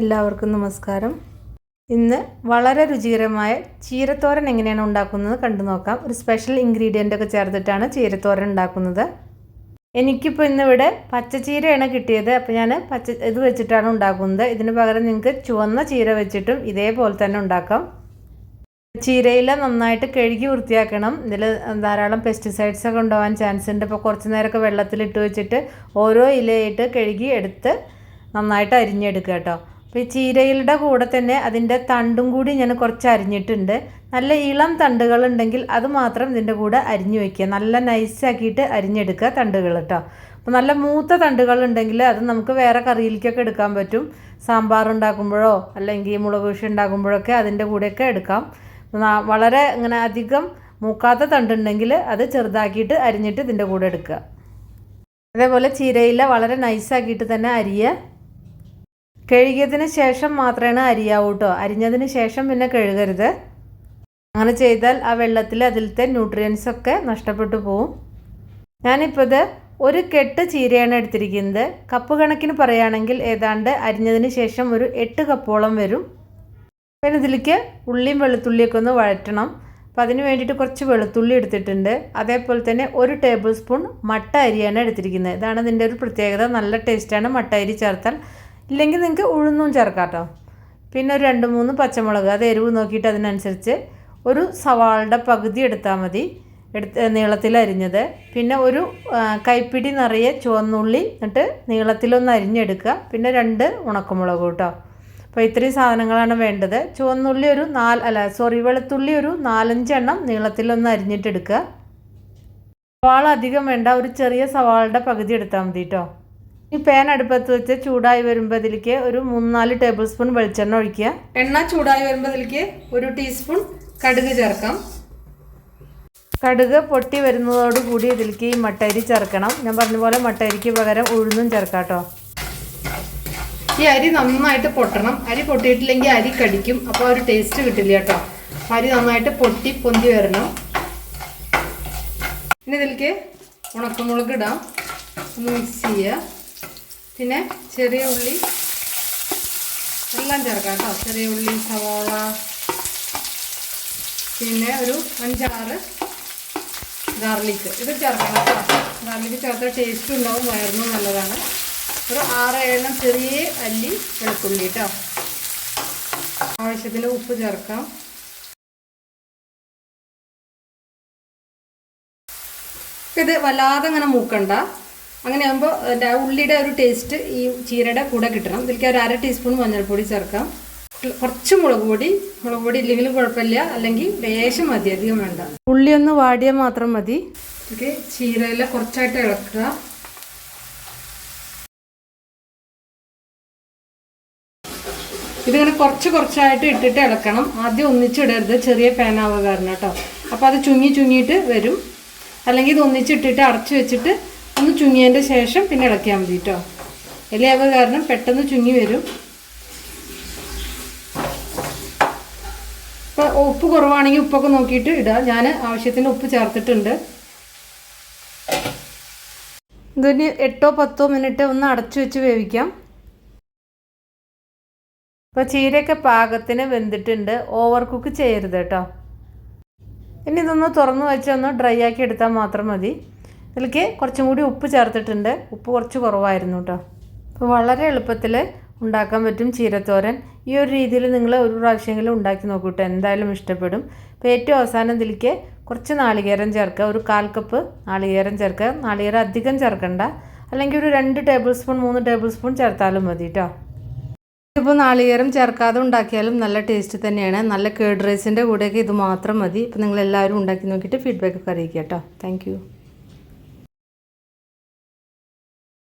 എല്ലാവർക്കും നമസ്കാരം. ഇന്ന് വളരെ രുചികരമായ ചീരത്തോരൻ എങ്ങനെയാണ് ഉണ്ടാക്കുന്നത് കണ്ടു നോക്കാം. ഒരു സ്പെഷ്യൽ ഇൻഗ്രീഡിയന്റ് ഒക്കെ ചേർത്തിട്ടാണ് ചീരത്തോരൻ ഉണ്ടാക്കുന്നത്. എനിക്കിപ്പോൾ ഇന്നിവിടെ പച്ചച്ചീരയാണ് കിട്ടിയത്. അപ്പോൾ ഞാൻ പച്ച ഇത് വെച്ചിട്ടാണ് ഉണ്ടാക്കുന്നത്. ഇതിന് പകരം നിങ്ങൾക്ക് ചുവന്ന ചീര വെച്ചിട്ടും ഇതേപോലെ തന്നെ ഉണ്ടാക്കാം. ചീരയില നന്നായിട്ട് കഴുകി വൃത്തിയാക്കണം. ഇതിൽ ധാരാളം പെസ്റ്റിസൈഡ്സ് ഒക്കെ ഉണ്ടാവാൻ ചാൻസ് ഉണ്ട്. ഇപ്പോൾ കുറച്ച് നേരമൊക്കെ വെള്ളത്തിലിട്ട് വെച്ചിട്ട് ഓരോ ഇലയായിട്ട് കഴുകി എടുത്ത് നന്നായിട്ട് അരിഞ്ഞെടുക്കുക കേട്ടോ. അപ്പോൾ ഈ ചീരയിലയുടെ കൂടെ തന്നെ അതിന്റെ തണ്ടും കൂടി ഞാൻ കുറച്ച് അരിഞ്ഞിട്ടുണ്ട്. നല്ല ഇളം തണ്ടുകൾ ഉണ്ടെങ്കിൽ അത് മാത്രം ഇതിന്റെ കൂടെ അരിഞ്ഞു വയ്ക്കുക നല്ല നൈസാക്കിയിട്ട് അരിഞ്ഞെടുക്കുക തണ്ടുകൾ കേട്ടോ അപ്പോൾ നല്ല മൂത്ത തണ്ടുകൾ ഉണ്ടെങ്കിൽ അത് നമുക്ക് വേറെ കറിയിലേക്കൊക്കെ എടുക്കാൻ പറ്റും. സാമ്പാർ ഉണ്ടാക്കുമ്പോഴോ അല്ലെങ്കിൽ മുളക് കൃഷി ഉണ്ടാക്കുമ്പോഴൊക്കെ അതിന്റെ കൂടെയൊക്കെ എടുക്കാം. വളരെ ഇങ്ങനെ അധികം മൂക്കാത്ത തണ്ടുണ്ടെങ്കിൽ അത് ചെറുതാക്കിയിട്ട് അരിഞ്ഞിട്ട് ഇതിന്റെ കൂടെ എടുക്കുക. അതേപോലെ ചീരയില വളരെ നൈസാക്കിയിട്ട് തന്നെ അരിയുക. കഴുകിയതിന് ശേഷം മാത്രമേ അരിയാവൂ കേട്ടോ അരിഞ്ഞതിന് ശേഷം പിന്നെ കഴുകരുത്. അങ്ങനെ ചെയ്താൽ ആ വെള്ളത്തിൽ അതിലത്തെ ന്യൂട്രിയൻസ് ഒക്കെ നഷ്ടപ്പെട്ടു പോവും. ഞാനിപ്പോൾ ഇത് ഒരു കെട്ട് ചീരയാണ് എടുത്തിരിക്കുന്നത്. കപ്പ് കണക്കിന് പറയുകയാണെങ്കിൽ ഏതാണ്ട് അരിഞ്ഞതിന് ശേഷം ഒരു എട്ട് കപ്പോളം വരും. പിന്നെ ഇതിലേക്ക് ഉള്ളിയും വെളുത്തുള്ളിയൊക്കെ ഒന്ന് വഴറ്റണം. അപ്പോൾ അതിന് വേണ്ടിയിട്ട് കുറച്ച് വെളുത്തുള്ളി എടുത്തിട്ടുണ്ട്. അതേപോലെ തന്നെ ഒരു ടേബിൾ സ്പൂൺ മട്ട അരിയാണ് എടുത്തിരിക്കുന്നത്. ഇതാണ് ഇതിന്റെ ഒരു പ്രത്യേകത. നല്ല ടേസ്റ്റാണ് മട്ട അരി ചേർത്താൽ. ഇല്ലെങ്കിൽ നിങ്ങൾക്ക് ഉഴുന്നും ചേർക്കാം കേട്ടോ പിന്നെ ഒരു രണ്ട് മൂന്ന് പച്ചമുളക് അത് എരിവ് നോക്കിയിട്ട് അതിനനുസരിച്ച് ഒരു സവാളുടെ പകുതി എടുത്താൽ മതി. എടുത്ത് നീളത്തിൽ അരിഞ്ഞത്. പിന്നെ ഒരു കൈപ്പിടി നിറയെ ചുവന്നുള്ളി എന്നിട്ട് നീളത്തിലൊന്ന് അരിഞ്ഞെടുക്കുക. പിന്നെ രണ്ട് ഉണക്കമുളക് കേട്ടോ. അപ്പോൾ ഇത്രയും സാധനങ്ങളാണ് വേണ്ടത്. ചുവന്നുള്ളി ഒരു നാല് അല്ല സോറി വെളുത്തുള്ളി ഒരു നാലഞ്ചെണ്ണം നീളത്തിലൊന്ന് അരിഞ്ഞിട്ടെടുക്കുക. സവാള അധികം വേണ്ട ഒരു ചെറിയ സവാളുടെ പകുതി എടുത്താൽ മതി കേട്ടോ. ഈ പാൻ അടുപ്പത്ത് വെച്ച് ചൂടായി വരുമ്പോൾ ഇതിലേക്ക് ഒരു മൂന്നാൽ ടേബിൾ സ്പൂൺ വെളിച്ചെണ്ണ ഒഴിക്കുക. എണ്ണ ചൂടായി വരുമ്പോൾ ഇതിലേക്ക് ഒരു ടീസ്പൂൺ കടുക് ചേർക്കാം. കടുക് പൊട്ടി വരുന്നതോടുകൂടി ഇതിലേക്ക് ഈ മട്ടരി ചേർക്കണം. ഞാൻ പറഞ്ഞ പോലെ മട്ടരിക്ക് പകരം ഉഴുന്നും ചേർക്കാട്ടോ കേട്ടോ ഈ അരി നന്നായിട്ട് പൊട്ടണം. അരി പൊട്ടിയിട്ടില്ലെങ്കിൽ അരി കടിക്കും. അപ്പോൾ ഒരു ടേസ്റ്റ് കിട്ടില്ല കേട്ടോ അരി നന്നായിട്ട് പൊട്ടി പൊന്തി വരണം. ഇനി ഇതിലേക്ക് ഉണക്കമുളക് ഇടാം. ഒന്ന് മിക്സ് ചെയ്യുക. പിന്നെ ചെറിയ ഉള്ളി എല്ലാം ചേർക്കാം കേട്ടോ. ചെറിയ ഉള്ളി സവാള പിന്നെ ഒരു അഞ്ചാറ് ഗാർലിക്ക് ഇത് ചേർക്കണം കേട്ടോ. ഗാർലിക്ക് ചേർത്ത ടേസ്റ്റ് ഉണ്ടാവും വയറിനും നല്ലതാണ്. ഒരു ആറ് ഏഴെണ്ണം ചെറിയ അല്ലി വെളുത്തുള്ളി കേട്ടോ. ആവശ്യത്തിന് ഉപ്പ് ചേർക്കാം. ഇത് വല്ലാതെ അങ്ങനെ മൂക്കണ്ട. അങ്ങനെ ആകുമ്പോൾ ഉള്ളിയുടെ ഒരു ടേസ്റ്റ് ഈ ചീരയുടെ കൂടെ കിട്ടണം. ഇതിലേക്ക് ഒരു അര ടീസ്പൂൺ മഞ്ഞൾപ്പൊടി ചേർക്കാം. കുറച്ച് മുളക് പൊടി മുളക് പൊടി ഇല്ലെങ്കിലും കുഴപ്പമില്ല. അല്ലെങ്കിൽ ലേശം മതി അധികം വേണ്ട. ഉള്ളി ഒന്ന് വാടിയാൽ മാത്രം മതി. ഓക്കെ ചീരയില കുറച്ചായിട്ട് ഇളക്കുക. ഇതിങ്ങനെ കുറച്ച് കുറച്ചായിട്ട് ഇട്ടിട്ട് ഇളക്കണം. ആദ്യം ഒന്നിച്ചിടരുത് ചെറിയ പാനാവുക കാരണം കേട്ടോ. അപ്പോൾ അത് ചുങ്ങി ചുങ്ങിയിട്ട് വരും. അല്ലെങ്കിൽ ഇത് ഒന്നിച്ചിട്ടിട്ട് അടച്ചു വെച്ചിട്ട് ഒന്ന് ചുങ്ങിയതിന്റെ ശേഷം പിന്നെ ഇളക്കിയാൽ മതി കേട്ടോ ഇലയാവ് കാരണം പെട്ടെന്ന് ചുങ്ങി വരും. ഇപ്പോൾ ഉപ്പ് കുറവാണെങ്കിൽ ഉപ്പൊക്കെ നോക്കിയിട്ട് ഇടുക ഞാൻ ആവശ്യത്തിന് ഉപ്പ് ചേർത്തിട്ടുണ്ട്. ഇതിന് എട്ടോ പത്തോ മിനിറ്റ് ഒന്ന് അടച്ചു വെച്ച് വേവിക്കാം. ഇപ്പോൾ ചീരയൊക്കെ പാകത്തിന് വെന്തിട്ടുണ്ട്. ഓവർ കുക്ക് ചെയ്യരുത് കേട്ടോ ഇനി ഇതൊന്ന് തുറന്നു വെച്ച് ഒന്ന് ഡ്രൈ ആക്കി എടുത്താൽ മാത്രം മതി. ഇതിലേക്ക് കുറച്ചും കൂടി ഉപ്പ് ചേർത്തിട്ടുണ്ട്. ഉപ്പ് കുറച്ച് കുറവായിരുന്നു കേട്ടോ. അപ്പോൾ വളരെ എളുപ്പത്തിൽ ഉണ്ടാക്കാൻ പറ്റും ചീരത്തോരൻ. ഈ ഒരു രീതിയിൽ നിങ്ങൾ ഒരു പ്രാവശ്യമെങ്കിലും ഉണ്ടാക്കി നോക്കൂട്ടോ. എന്തായാലും ഇഷ്ടപ്പെടും. അപ്പോൾ ഏറ്റവും അവസാനം ഇതിലേക്ക് കുറച്ച് നാളികേരം ചേർക്കുക. ഒരു കാൽ കപ്പ് നാളികേരം ചേർക്കുക. നാളികേരം അധികം ചേർക്കണ്ട. അല്ലെങ്കിൽ ഒരു രണ്ട് ടേബിൾ സ്പൂൺ മൂന്ന് ടേബിൾ സ്പൂൺ ചേർത്താലും മതി കേട്ടോ. ഇപ്പോൾ നാളികേരം ചേർക്കാതെ ഉണ്ടാക്കിയാലും നല്ല ടേസ്റ്റ് തന്നെയാണ്. നല്ല കേഡ് റൈസിന്റെ കൂടെയൊക്കെ ഇത് മാത്രം മതി. ഇപ്പോൾ നിങ്ങളെല്ലാവരും ഉണ്ടാക്കി നോക്കിയിട്ട് ഫീഡ്ബാക്ക് ഒക്കെ അറിയിക്കുക കേട്ടോ. താങ്ക്